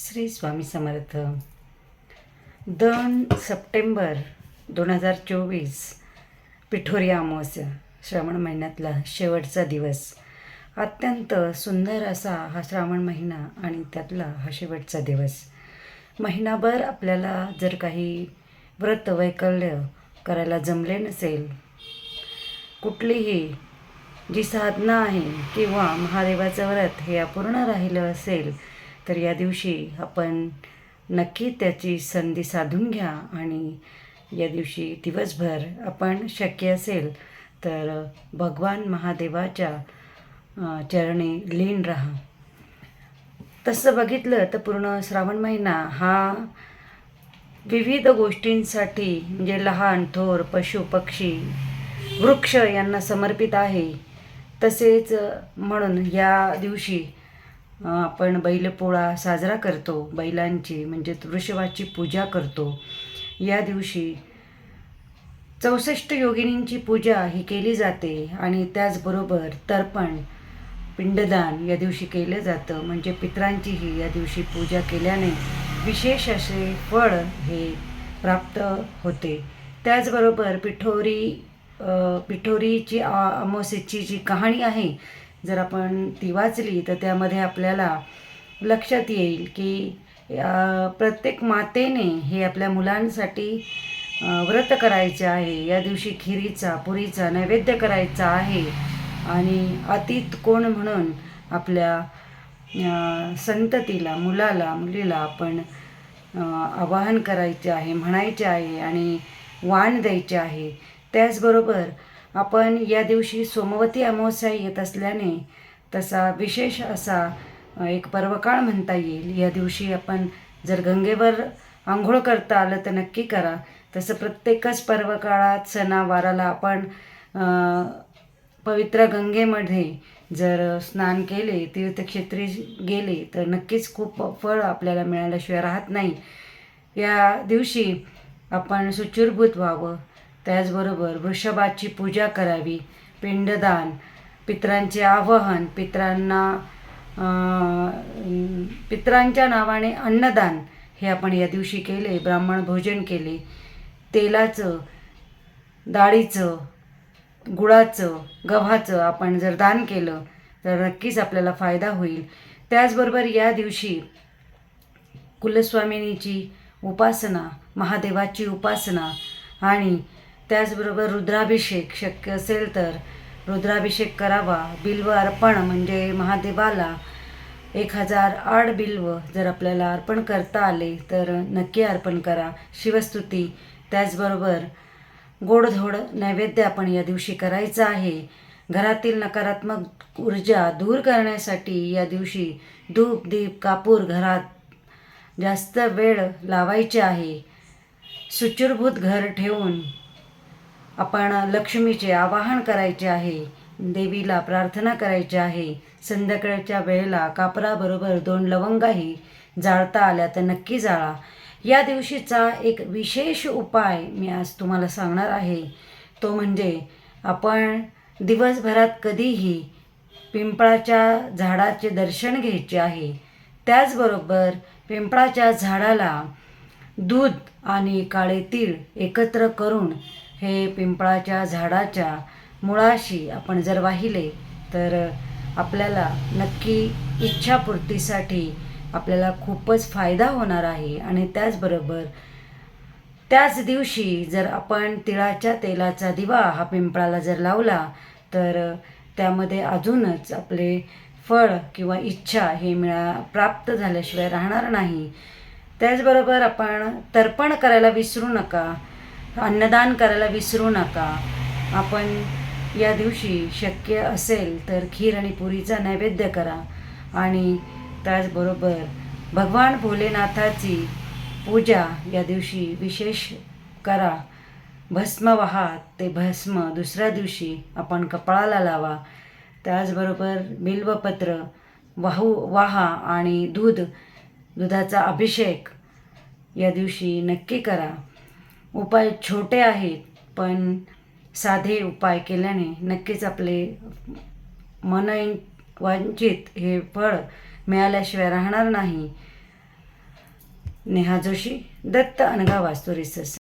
श्री स्वामी समर्थ. दोन सप्टेंबर दोन हजार चोवीस पिठोरी अमावस्या श्रावण महिन्यातला शेवटचा दिवस. अत्यंत सुंदर असा हा श्रावण महिना आणि त्यातला हा शेवटचा दिवस. महिनाभर आपल्याला जर काही व्रत वैकल्य करायला जमले नसेल कुठलीही जी साधना आहे किंवा महादेवाचं व्रत हे अपूर्ण राहिलं असेल तर या दिवशी आपण नक्की त्याची संधी साधून घ्या आणि या दिवशी दिवसभर आपण शक्य असेल तर भगवान महादेवाच्या चरणी लीन राहा. तसं बघितलं तर पूर्ण श्रावण महिना हा विविध गोष्टींसाठी म्हणजे लहान थोर पशु पक्षी वृक्ष यांना समर्पित आहे. तसेच म्हणून या दिवशी आपण बैलपोळा साजरा करतो बैलांची म्हणजे वृषभाची पूजा करतो. या दिवशी चौसष्ट योगिनींची पूजा ही केली जाते आणि त्याचबरोबर तर्पण पिंडदान या दिवशी केलं जातं. म्हणजे पितरांचीही या दिवशी पूजा केल्याने विशेष असे फळ हे प्राप्त होते. त्याचबरोबर पिठोरी पिठोरीची अमावस्येची जी कहाणी आहे जर आपण ती वाचली तर त्यामध्ये आपल्याला लक्षात येईल की प्रत्येक मातेने हे आपल्या मुलांसाठी व्रत करायचे आहे. या दिवशी खिरीचा पुरीचा नैवेद्य करायचा आहे. आणि अतीत कोण म्हणून आपल्या संततीला मुलाला मुलीला आपण आवाहन करायचे आहे म्हणायचे आहे आणि वाण द्यायचे आहे. त्याचबरोबर आपण या दिवशी सोमवती अमावस्या येत असल्याने तसा विशेष असा एक पर्वकाळ म्हणता येईल. या दिवशी आपण जर गंगेवर आंघोळ करता आलं तर नक्की करा. तसं प्रत्येकच पर्वकाळात सणावाराला आपण पवित्र गंगेमध्ये जर स्नान केले तीर्थक्षेत्री गेले तर नक्कीच खूप फळ आपल्याला मिळाल्याशिवाय राहत नाही. या दिवशी आपण सुचिरभूत व्हावं. त्याचबरोबर वृषभाची पूजा करावी पिंडदान पित्रांचे आवाहन पितरांना पित्रांच्या नावाने अन्नदान हे आपण या दिवशी केले ब्राह्मण भोजन केले. तेलाचं डाळीचं गुळाचं गव्हाचं आपण जर दान केलं तर नक्कीच आपल्याला फायदा होईल. त्याचबरोबर या दिवशी कुलस्वामिनीची उपासना महादेवाची उपासना आणि त्याचबरोबर रुद्राभिषेक शक्य असेल तर रुद्राभिषेक करावा. बिल्व अर्पण म्हणजे महादेवाला एक हजार आठ बिल्व जर आपल्याला अर्पण करता आले तर नक्की अर्पण करा. शिवस्तुती त्याचबरोबर गोडधोड नैवेद्य आपण या दिवशी करायचं आहे. घरातील नकारात्मक ऊर्जा दूर करण्यासाठी या दिवशी धूप दीप कापूर घरात जास्त वेळ लावायचे आहे. सुचिरभूत घर ठेवून आपण लक्ष्मीचे आवाहन करायचे आहे. देवीला प्रार्थना करायची आहे. संध्याकाळच्या वेळेला कापराबरोबर दोन लवंगाही जाळता आल्या तर नक्की जाळा. या दिवशीचा एक विशेष उपाय मी आज तुम्हाला सांगणार आहे. तो म्हणजे आपण दिवसभरात कधीही पिंपळाच्या झाडाचे दर्शन घ्यायचे आहे. त्याचबरोबर पिंपळाच्या झाडाला दूध आणि काळे तीळ एकत्र करून हे पिंपळाच्या झाडाच्या मुळाशी आपण जर वाहिले तर आपल्याला नक्की इच्छापूर्तीसाठी आपल्याला खूपच फायदा होणार आहे. आणि त्याचबरोबर त्याच दिवशी जर आपण तिळाच्या तेलाचा दिवा हा पिंपळाला जर लावला तर त्यामध्ये अजूनच आपले फळ किंवा इच्छा हे मिळा प्राप्त झाल्याशिवाय राहणार नाही. त्याचबरोबर आपण तर्पण करायला विसरू नका. अन्नदान करायला विसरू नका. आपण या दिवशी शक्य असेल तर खीर आणि पुरीचा नैवेद्य करा. आणि त्याचबरोबर भगवान भोलेनाथाची पूजा या दिवशी विशेष करा. भस्म व्हा ते भस्म दुसऱ्या दिवशी आपण कपाळाला लावा. त्याचबरोबर बिल्वपत्र वाहू वाहा आणि दूध दुधाचा अभिषेक या दिवशी नक्की करा. उपाय छोटे आहेत पण साधे उपाय केल्याने नक्कीच आपले मन वंचित हे फळ मिळाल्याशिवाय राहणार नाही. नेहा जोशी दत्त अनगा वास्तुरी रिसर्च